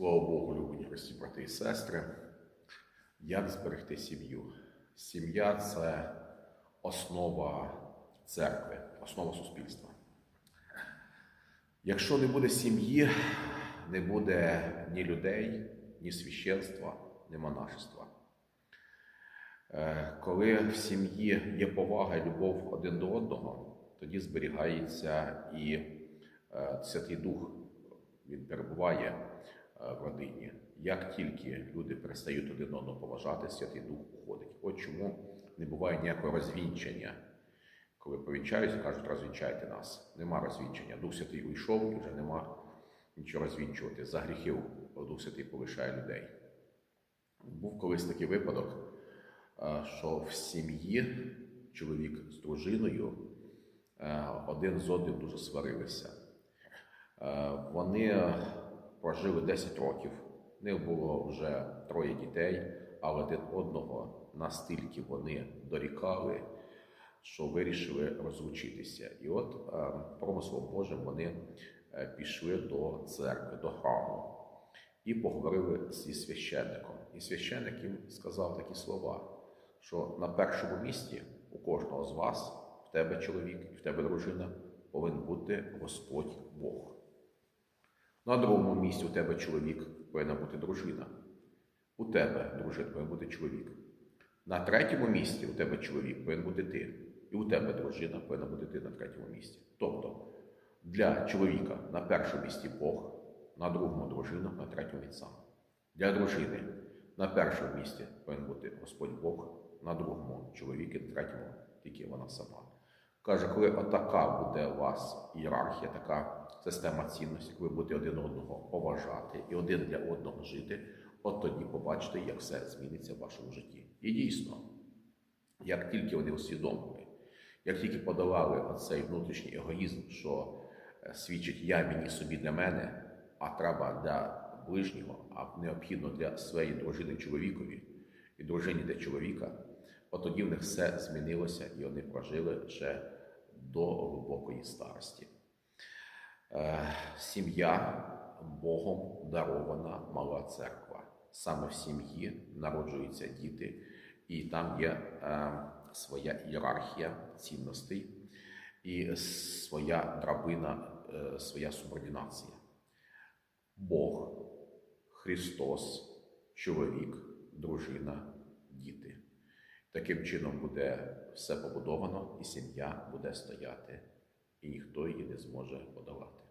Слава Богу, любені Христі, брати і сестри. Як зберегти сім'ю? Сім'я це основа церкви, основа суспільства. Якщо не буде сім'ї, не буде ні людей, ні священства, ні монашества. Е, Коли в сім'ї є повага і любов один до одного, тоді зберігається і е, Святий Дух, він перебуває в родині. Як тільки люди перестають один одного поважати, Святий Дух уходить. От чому не буває ніякого розвінчання. Коли повінчаються, кажуть, розвінчайте нас. Нема розвінчення. Дух Святий уйшов і вже нема нічого розвінчувати. За гріхів Дух Святий полишає людей. Був колись такий випадок, е, що в сім'ї чоловік з дружиною е, один з одним дуже сварилися. Е, Вони прожили 10 років, в них було вже троє дітей, але один одного настільки вони дорікали, що вирішили розлучитися. І от е, промислом Божим вони е, пішли до церкви, до храму і поговорили зі священником. І священник їм сказав такі слова, що на першому місці у кожного з вас, в тебе чоловік і в тебе дружина, повинен бути Господь Бог. На другому місці у тебе чоловік повинна бути дружина. У тебе, дружина, повинен бути чоловік. На третьому місці у тебе чоловік повинен бути ти. І у тебе дружина повинна бути ти на третьому місці. Тобто для чоловіка на першому місці Бог, на другому дружина, на третьому він сам. Для дружини на першому місці повинен бути Господь Бог, на другому чоловік, і на третьому тільки вона сама. Каже, коли отака буде у вас ієрархія, така система цінностей, коли ви будете один одного поважати і один для одного жити, от тоді побачите, як все зміниться в вашому житті. І дійсно, як тільки вони усвідомили, як тільки подолали оцей внутрішній егоїзм, що е, свідчить я мені собі для мене, а треба для ближнього, а необхідно для своєї дружини чоловікові і дружині для чоловіка, от тоді в них все змінилося і вони прожили вже до глибокої старості. Е, Сім'я Богом дарована мала церква. Саме в сім'ї народжуються діти, і там є е, своя ієрархія цінностей і своя драбина, е, своя субординація. Бог, Христос, чоловік, дружина, діти. Таким чином буде все побудовано, і сім'я буде стояти, і ніхто її не зможе подолати.